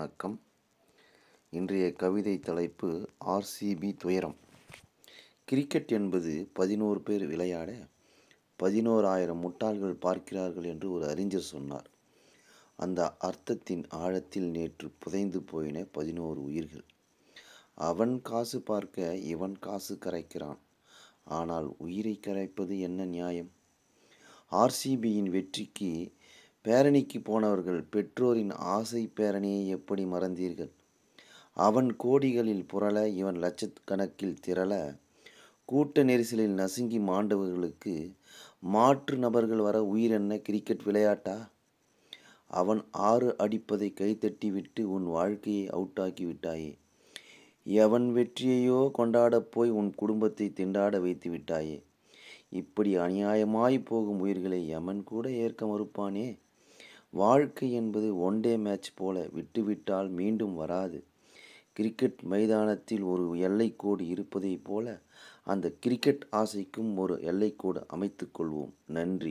வணக்கம். இன்றைய கவிதை தலைப்பு ஆர்சிபி துயரம். கிரிக்கெட் என்பது பதினோரு பேர் விளையாட பதினோராயிரம் முட்டாள்கள் பார்க்கிறார்கள் என்று ஒரு அறிஞர் சொன்னார். அந்த அர்த்தத்தின் ஆழத்தில் நேற்று புதைந்து போயின பதினோரு உயிர்கள். அவன் காசு பார்க்க இவன் காசு கரைக்கிறான். ஆனால் உயிரை கரைப்பது என்ன நியாயம்? ஆர்சிபியின் வெற்றிக்கு பேரணிக்கு போனவர்கள் பெற்றோரின் ஆசை பேரணியை எப்படி மறந்தீர்கள்? அவன் கோடிகளில் புரள இவன் லட்சக்கணக்கில் திரள கூட்ட நெரிசலில் நசுங்கி மாண்டவர்களுக்கு மாற்று நபர்கள் வர உயிர் என்ன கிரிக்கெட் விளையாட்டா? அவன் ஆறு அடிப்பதை கைத்தட்டி விட்டு உன் வாழ்க்கையை அவுட்டாக்கி விட்டாயே எவன் வெற்றியையோ கொண்டாடப் போய் உன் குடும்பத்தை திண்டாட வைத்து விட்டாயே இப்படி அநியாயமாய் போகும் உயிர்களை எமன் கூட ஏற்க மறுப்பானே? வாழ்க்கை என்பது ஒன் டே மேட்ச் போல விட்டுவிட்டால் மீண்டும் வராது. கிரிக்கெட் மைதானத்தில் ஒரு எல்லைக்கோடு இருப்பதைப் போல அந்த கிரிக்கெட் ஆசைக்கும் ஒரு எல்லைக்கோடு அமைத்துக் கொள்வோம். நன்றி.